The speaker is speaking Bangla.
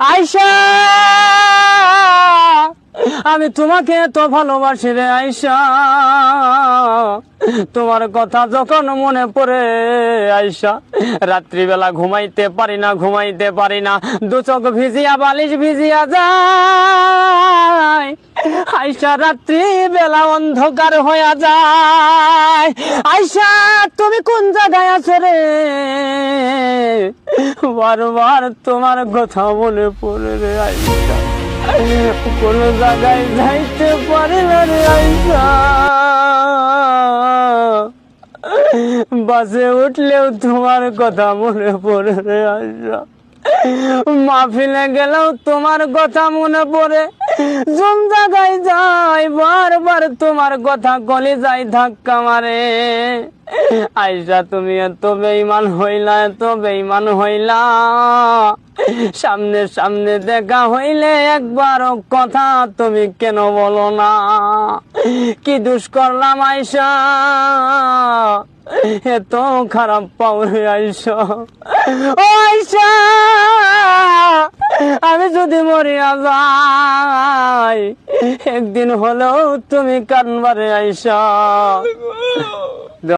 আয়সা আমি তোমাকে তো ভালোবাসি রে আয়সা তোমার কথা যখন মনে পড়ে আয়সা রাত্রিবেলা ঘুমাইতে পারি না, ঘুমাইতে পারি না। দু চোখ ভিজিয়া, বালিশ ভিজিয়া যায়। আয়সা রাত্রি বেলা অন্ধকার হইয়া যায়। আয়সা তুমি কোন জায়গায় আছো রে? বারবার তোমার কথা মনে পড়ে রে আইসা। কোন জায়গায় যাইতে পারে না রে আইসা। বাসে উঠলেও তোমার কথা মনে পড়ে রে আইসা। মাহফিলে গেলেও তোমার কথা মনে পড়ে। বারবার তোমার কথা গলে ধাক্কা মারে। তুমি এত বেইমান হইলা, এত বেইমান হইলা। সামনে সামনে দেখা হইলে একবার কথা তুমি কেন বলো না? কি দুষ করলাম আইসা? এত খারাপ পাওরে আইসা। ও আইসা! আমি যদি মরিয়া যাই একদিন হলেও তুমি কানবারে আইসা।